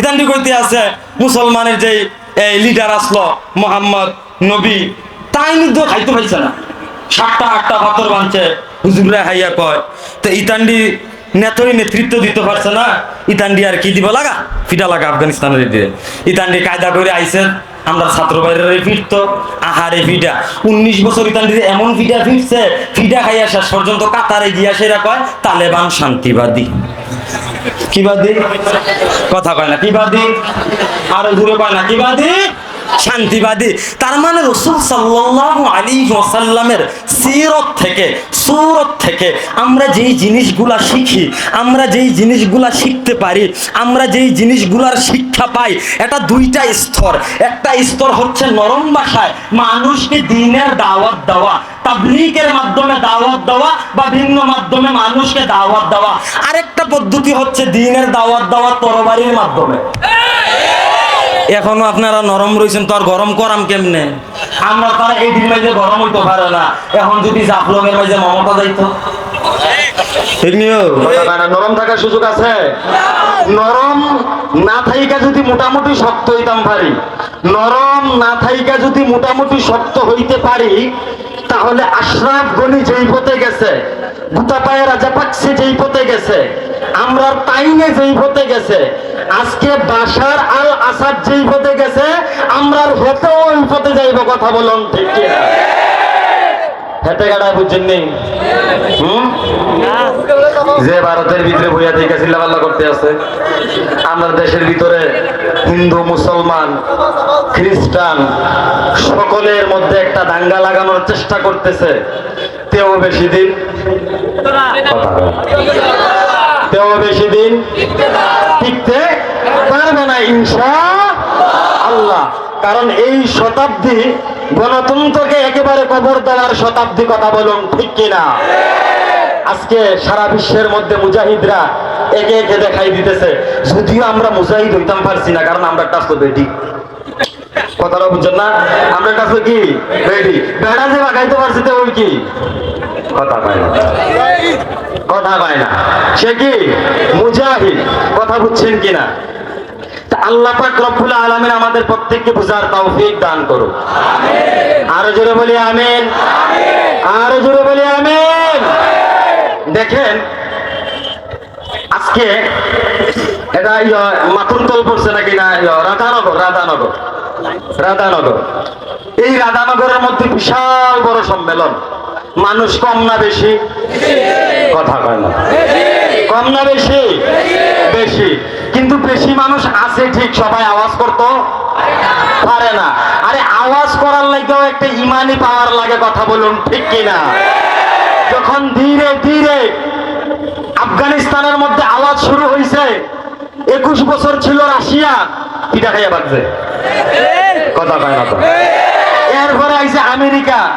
ইতান্ডি কইতে আছে, মুসলমানের যে এই লিডার আসলো, মোহাম্মদ নবী। তাই নিদ্য খাইতে পাইছে না। সাতটা, আটটা পাথর বানছে। হুজুররা হাইয়া কয়, তো ইতান্ডি নেতরি নেতৃত্ব দিতে পারছে না। ইতান্ডি আর কি দিব লাগা? ফিটা লাগা আফগানিস্তানের দিয়ে ইতান্ডি কায়দা করে আইছে, আমরা ছাত্র বাইরের ফিরতো। আহারে ফিটা। উনিশ বছর ইতান্ডি এমন ফিটা ফিরছে, ফিটা খাইয়া শেষ পর্যন্ত কাতারে গিয়া সেরা কয়, তালেবান শান্তিবাদী। কিবাদি কথা কয় না কি বাদে? আরও দূরে পায় না কিবাদি শান্তিবাদী। তার মানে রসুল সাল্লাল্লাহু আলাইহি ওয়াসাল্লামের সিরত থেকে, সুরত থেকে আমরা যেই জিনিসগুলা শিখি, আমরা যেই জিনিসগুলা শিখতে পারি, আমরা যেই জিনিসগুলার শিক্ষা পাই, এটা দুইটা স্তর। একটা স্তর হচ্ছে নরম ভাষায় মানুষকে দিনের দাওয়াত দেওয়া, তাবলিগের মাধ্যমে দাওয়াত দেওয়া বা ভিন্ন মাধ্যমে মানুষকে দাওয়াত দেওয়া। আরেকটা পদ্ধতি হচ্ছে দিনের দাওয়াত দেওয়া তরবারির মাধ্যমে। এখনও আপনারা নরম রয়েছেন তো আর গরম করাম কেমনে? আমরা তারা এই দিন মাঝে গরম হইতে পারে না। এখন যদি জাফলমের মাঝে মমতা যাইতো। ঠিক নিও কথা নরম থাকার সুযোগ আছে? নরম না থাইকা যদি মোটামুটি শক্ত হইতাম পারি। নরম না থাইকা যদি মোটামুটি শক্ত হইতে পারি তাহলে আশরাফ গনি যেই পথে গেছে গুতা পায়ে রাজা পাকসে যেই পথে গেছে আমরা তাইনে যেই পথে গেছে আজকে বাসার আল আসাদ যেই পথে গেছে আমরা হতেও ওই পথে যাইব, কথা বলুন, ঠিক হেঁটে গাড়া বুঝছেন নেই যে ভারতের ভিতরে বইয়া থেকে চিল্লাপাল্লা করতে আছে। আমাদের দেশের ভিতরে হিন্দু, মুসলমান, খ্রিস্টান, সকলের মধ্যে একটা দাঙ্গা লাগানোর চেষ্টা করতেছে। তেও বেশি দিন। বেশি দিন টিকতে পারবে না ইনশা আল্লাহ। কারণ এই শতাব্দী গণতন্ত্রকে একেবারে কবর দেওয়ার শতাব্দী কথা বলুন, ঠিক কিনা? আজকে সারা বিশ্বের মধ্যে মুজাহিদরা একে একে দেখাই দিতেছে। যদিও আমরা মুজাহিদ হইতাম পারছি না, কারণ আমরা একটা আসতো বেটি। কথাটা বুঝছেন না? আমরা একটা আসতো কি? বেটি। বেড়া যে বাগাইতে পারছি তো ওই কি? কথা পায় না। কথা পায় না। সে কি? মুজাহিদ। কথা বুঝছেন কিনা? আল্লাহ পাক রব্বুল আলামিন আমাদের প্রত্যেককে বুঝার তৌফিক দান করুক। আরও জোরে বলি আমিন। আরও জোরে বলি আমিন। দেখেন, আজকে এটা মাথুরতল পড়ছে নাকি না? রাধানগর রাধানগর। রাধানগর। এই রাধানগরের মধ্যে বিশাল বড় সম্মেলন। মানুষ কম না বেশি? কথা কয় না। কম না বেশি? বেশি। কিন্তু বেশি মানুষ আছে ঠিক, সবাই আওয়াজ করতো? পারে না। আরে আওয়াজ করার লাগেও একটা ইমানি পাওয়ার লাগে কথা বলুন, ঠিক কিনা? যখন ধীরে ধীরে আফগানিস্তানের মধ্যে আওয়াজ শুরু হয়েছে একুশ বছর ছিল রাশিয়া, পিঠা খাইয়া বাজছে কথা কয় না তো? এরপরে আইছে আমেরিকা।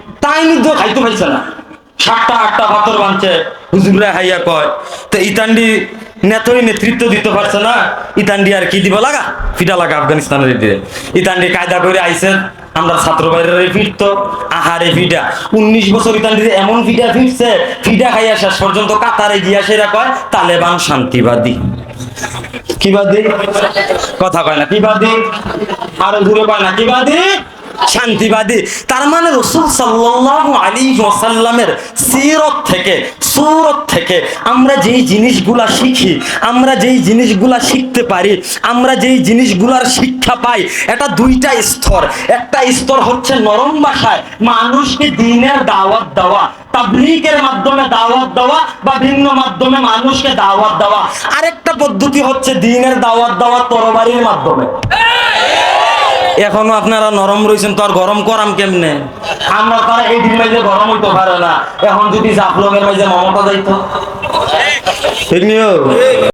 তাই নিদ্য খাইতে পাইছে না। সাতটা, আটটা পাথর বানছে। হুজুররা হাইয়া কয়, তো ইতান্ডি নেতৃত্ব দিতে পারছে না, ইতান্ডি আর কি দিব লাগা? ফিটা লাগা আফগানিস্তানের দিয়ে ইতান্ডি কায়দা করে আইছেন, আমরা ছাত্র বাইরের ফিরতো, আহারে ফিটা। উনিশ বছর ইতান্ডি এমন ফিটা ফিরছে, ফিটা খাইয়া শেষ পর্যন্ত কাতারে গিয়া সেরা কয়, তালেবান শান্তিবাদী। কিবাদি কথা কয় না কিবাদি আরও দূরে কয় না কিবাদি শান্তিবাদী। তার মানে রসুল সাল্লাল্লাহু আলাইহি ওয়াসাল্লামের সিরত থেকে, সুরত থেকে আমরা যেই জিনিসগুলা শিখি, আমরা যেই জিনিসগুলা শিখতে পারি, আমরা যেই জিনিসগুলার শিক্ষা পাই, এটা দুইটা স্তর। একটা স্তর হচ্ছে নরম ভাষায় মানুষকে দিনের দাওয়াত দেওয়া, তাবলিগের মাধ্যমে দাওয়াত দেওয়া বা ভিন্ন মাধ্যমে মানুষকে দাওয়াত দেওয়া। আরেকটা পদ্ধতি হচ্ছে দিনের দাওয়াত দেওয়া তরবারির মাধ্যমে। এখনও আপনারা নরম রয়েছেন তো আর গরম করাম কেমনে? আমরা তারা এই দিন মাঝে গরম হইতে পারে না। এখন যদি জাফলমের মাঝে মমতা যাইতো। ঠিক নিও